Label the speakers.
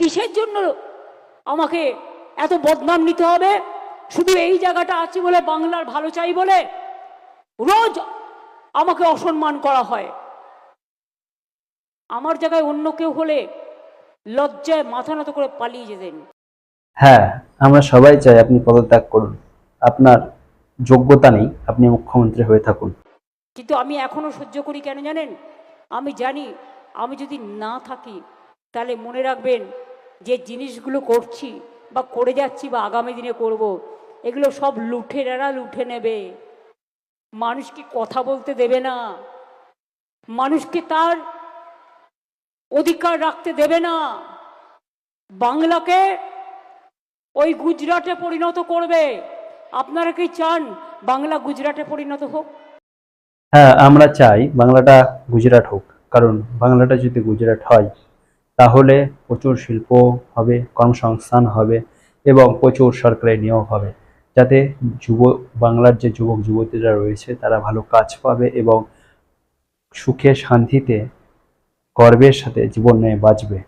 Speaker 1: কিসের জন্য আমাকে এত বদনাম নিতে হবে? শুধু এই জায়গাটা আছে বলে বাংলার ভালো চাই বলে রোজ আমাকে অসম্মান করা হয়। আমার জায়গায় অন্য কেউ হলে লজ্জায় মাথা নত করে পালিয়ে যেতেন।
Speaker 2: হ্যাঁ আমরা সবাই চাই আপনি পদত্যাগ করুন। আপনার যোগ্যতা নেই আপনি মুখ্যমন্ত্রী হয়ে থাকুন।
Speaker 1: কিন্তু আমি এখনও সহ্য করি কেন জানেন? আমি জানি আমি যদি না থাকি তাহলে মনে রাখবেন যে জিনিসগুলো করছি বা করে যাচ্ছি বা আগামী দিনে করব। এগুলো সব লুঠেরারা লুঠে নেবে। মানুষকে কথা বলতে দেবে না? মানুষকে তার অধিকার রাখতে দেবে না? বাংলাকে ওই গুজরাটে পরিণত করবে। আপনারা কি চান বাংলা গুজরাটে পরিণত হোক?
Speaker 2: হ্যাঁ আমরা চাই বাংলাটা গুজরাট হোক। কারণ বাংলাটা যদি গুজরাট হয় তাহলে প্রচুর শিল্প হবে, কর্মসংস্থান হবে এবং প্রচুর সরকারি নিয়োগ হবে। যাতে যুব, বাংলার যে যুবক, যুবতীরা রয়েছে, তারা ভালো কাজ পাবে এবং সুখে শান্তিতে গর্বের সাথে জীবন নিয়ে বাঁচবে।